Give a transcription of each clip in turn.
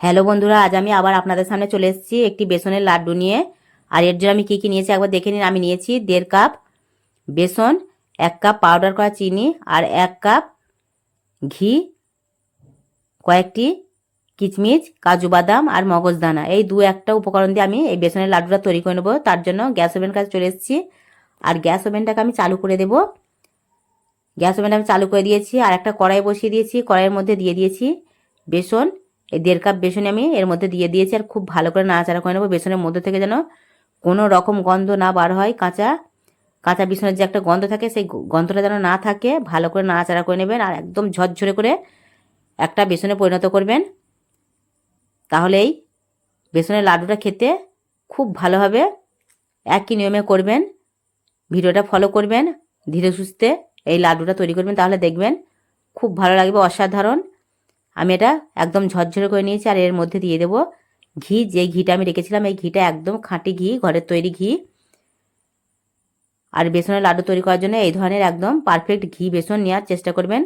Hello বন্ধুরা, আজ আমি আবার আপনাদের সামনে চলে এসেছি একটি বেসনের লাড্ডু নিয়ে। আর এর জন্য আমি কী কী নিয়েছি একবার দেখে নিন। আমি নিয়েছি দেড় কাপ বেসন, এক কাপ পাউডার করা চিনি আর এক কাপ ঘি, কয়েকটি কিচমিচ, কাজু বাদাম আর মগজদানা এই দু একটা উপকরণ দিয়ে আমি এই বেসনের লাড্ডুটা তৈরি করে নেব। তার জন্য গ্যাস ওভেন কাছে চলে এসেছি। আর গ্যাস ওভেনটাকে আমি চালু করে দেব। গ্যাস ওভেনটা আমি চালু করে দিয়েছি। আর একটা কড়াই বসিয়ে দিয়েছি। কড়াইয়ের মধ্যে দিয়ে দিয়েছি বেসন এই দেড় কাপ বেসন আমি এর মধ্যে দিয়ে দিয়েছি আর খুব ভালো করে নাড়াচাড়া করে নেব। বেসনের মধ্যে থেকে যেন কোনো রকম গন্ধ না বার হয়, কাঁচা কাঁচা বেসনের যে একটা গন্ধ থাকে, সেই গন্ধটা যেন না থাকে, ভালো করে নাড়াচাড়া করে নেবেন আর একদম ঝরঝরে করে একটা বেসনে পরিণত করবেন। তাহলেই বেসনের লাড্ডুটা খেতে খুব ভালো হবে। একই নিয়মে করবেন, ভিডিওটা ফলো করবেন, ধীরে সুস্থে এই লাড্ডুটা তৈরি করবেন, তাহলে দেখবেন খুব ভালো লাগবে, অসাধারণ। আমি এটা একদম ঝরঝরে করে নিয়েছি আর এর মধ্যে দিয়ে দেবো ঘি। যে ঘিটা আমি রেখেছিলাম, এই ঘিটা একদম খাঁটি ঘি, ঘরের তৈরি ঘি। আর বেসনের লাড্ডু তৈরি করার জন্য এই ধরনের একদম পারফেক্ট ঘি বেসন নেওয়ার চেষ্টা করবেন।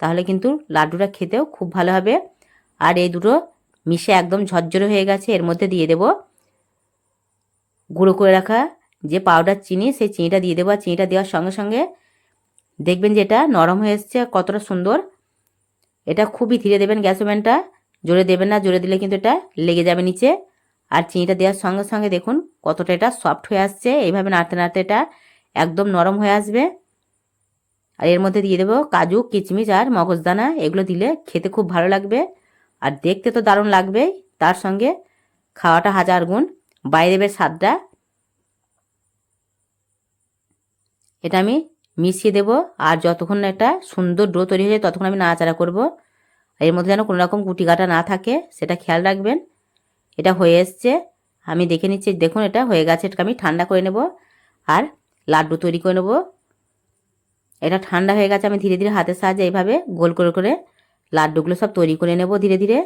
তাহলে কিন্তু লাড্ডুটা খেতেও খুব ভালো হবে। আর এই দুটো মিশে একদম ঝরঝরে হয়ে গেছে, এর মধ্যে দিয়ে দেব গুঁড়ো করে রাখা যে পাউডার চিনি, সেই চিনিটা দিয়ে দেবো। আর চিনিটা দেওয়ার সঙ্গে সঙ্গে দেখবেন যে এটা নরম হয়ে এসছে কতটা সুন্দর। এটা খুবই ধীরে দেবেন গ্যাস ওভেনটা। জোরে দেবেন না, জোরে দিলে কিন্তু এটা লেগে যাবে নিচে। আর চিনিটা দেওয়ার সঙ্গে সঙ্গে দেখুন কতটা এটা সফট হয়ে আসছে। এইভাবে নাড়তে নাড়তে এটা একদম নরম হয়ে আসবে। আর এর মধ্যে দিয়ে দেবো কাজু, কিচমিচ আর মগজদানা। এগুলো দিলে খেতে খুব ভালো লাগবে। আর দেখতে তো দারুণ লাগবেই তার সঙ্গে খাওয়াটা হাজার গুণ। বাইরে দেবে স্বাদটা। এটা আমি মিশিয়ে দেব, আর যতক্ষণ এটা সুন্দর ডো তৈরি হয়ে যায়, ততক্ষণ আমি নাড়াচাড়া করব। এর মধ্যে যেন কোনো রকম গুটি কাটা না থাকে, সেটা খেয়াল রাখবেন। এটা হয়ে এসছে। আমি দেখে নিচ্ছি, দেখুন এটা হয়ে গেছে, এটাকে আমি ঠান্ডা করে নেব, আর লাড্ডু তৈরি করে নেব। এটা ঠান্ডা হয়ে গেছে, আমি ধীরে ধীরে হাতের সাহায্যে এইভাবে গোল করে করে লাড্ডুগুলো সব তৈরি করে নেব ধীরে ধীরে।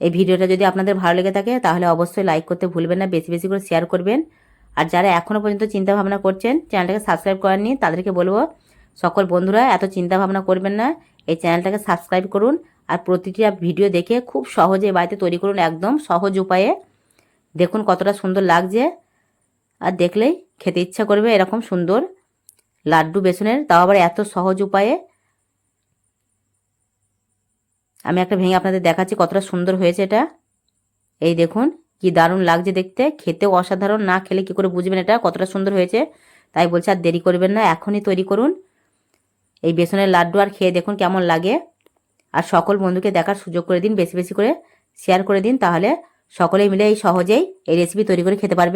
এই ভিডিওটা যদি আপনাদের ভালো লেগে থাকে, তাহলে অবশ্যই লাইক করতে ভুলবেন না, বেশি বেশি করে শেয়ার করবেন। আর যারা এখনও পর্যন্ত চিন্তা ভাবনা করছেন, চ্যানেলটাকে সাবস্ক্রাইব করেননি, তাদেরকে বলব, সকল বন্ধুরা এত চিন্তা ভাবনা করবেন না, এই চ্যানেলটাকে সাবস্ক্রাইব করুন আর প্রতিটি ভিডিও দেখে খুব সহজে বাড়িতে তৈরি করুন একদম সহজ উপায়ে। দেখুন কতটা সুন্দর লাগছে। আর দেখলেই খেতে ইচ্ছা করবে এরকম সুন্দর লাড্ডু বেসনের, তাও আবার এত সহজ উপায়ে। আমি একটা ভেঙে আপনাদের দেখাচ্ছি কতটা সুন্দর হয়েছে এটা। এই দেখুন কি দারুণ লাগছে দেখতে। খেতেও অসাধারণ, না খেলে কি করে বুঝবেন এটা? কতটা সুন্দর হয়েছে। তাই বলছে আর দেরি করবেন না, এখনই তৈরি করুন। এই বেসনের লাড্ডু আর খেয়ে দেখুন কেমন লাগে। আর সকল বন্ধুকে দেখার সুযোগ করে দিন, বেশি বেশি করে শেয়ার করে দিন, তাহলে সকলেই মিলে এই সহজেই এই রেসিপি তৈরি করে খেতে পারবে।